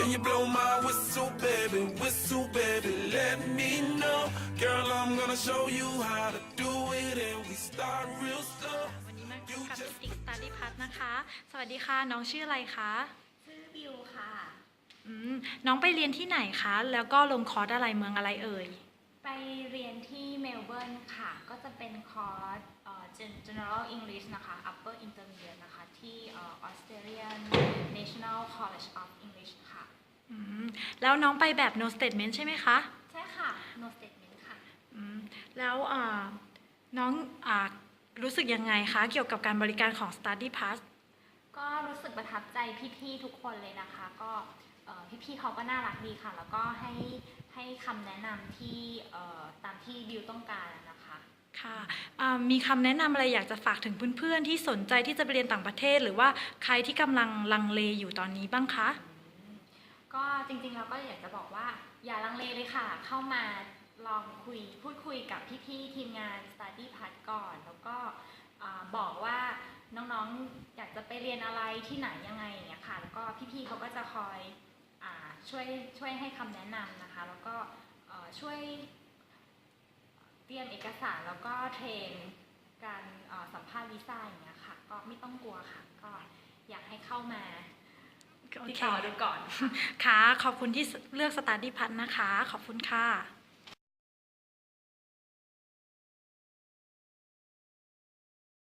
Can you blow my whistle, baby? Whistle, baby, let me know. Girl, I'm gonna show you how to do it, and we start real slow. วันนี้มาพบกับพิติกสตาร์ดี้พัทนะคะ สวัสดีค่ะ น้องชื่ออะไรคะชื่อบิวค่ะอืมน้องไปเรียนที่ไหนคะ แล้วก็ลงคอร์สอะไรเมืองอะไรเอ่ย ไปเรียนที่เมลเบิร์นค่ะ ก็จะเป็นคอร์สเอ่อ Gen- General English นะคะ Upper Intermediate นะคะ ที่เอ่อ Australian National College of English ค่ะ อืมแล้วน้องไปแบบ no statement ใช่ไหมคะ ใช่ค่ะ no statement ค่ะ อืมแล้วอ่าน้องอารู้สึกยังไงคะ เกี่ยวกับการบริการของ Study Pass ก็รู้สึกประทับใจพี่ๆทุกคนเลยนะคะ ก็เอ่อพี่ๆเขาก็น่ารักดีค่ะ แล้วก็ให้ให้คำแนะนำที่เอ่อตามที่บิวต้องการนะคะ ค่ะอ่ามีคำแนะนำอะไรอยากจะฝากถึงเพื่อนๆ ที่สนใจที่จะไปเรียนต่างประเทศ หรือว่าใครที่กำลังลังเลอยู่ตอนนี้บ้างคะ ก็จริงๆเราก็อยากจะบอกว่า อย่าลังเลเลยค่ะ เข้ามาลองคุยพูดคุยกับพี่ๆทีมงาน Study p a t ก่อน แล้วก็บอกว่าน้องๆอยากจะไปเรียนอะไรที่ไหนยังไงอย่างเงี้ยค่ะ แล้วก็พี่ๆเขาก็จะคอยอช่วยช่วยให้คำแนะนำนะคะ แล้วก็ช่วยเตรียมเอกสารแล้วก็เทรนการสัมภาษณ์วีซ่าอย่างเงี้ยค่ะ ก็ไม่ต้องกลัวค่ะก็อยากให้เข้ามา โอ ติดเคต่อดูก่อน ค่ะ ขอบคุณที่เลือก Study Pass นะคะ ขอบคุณค่ะ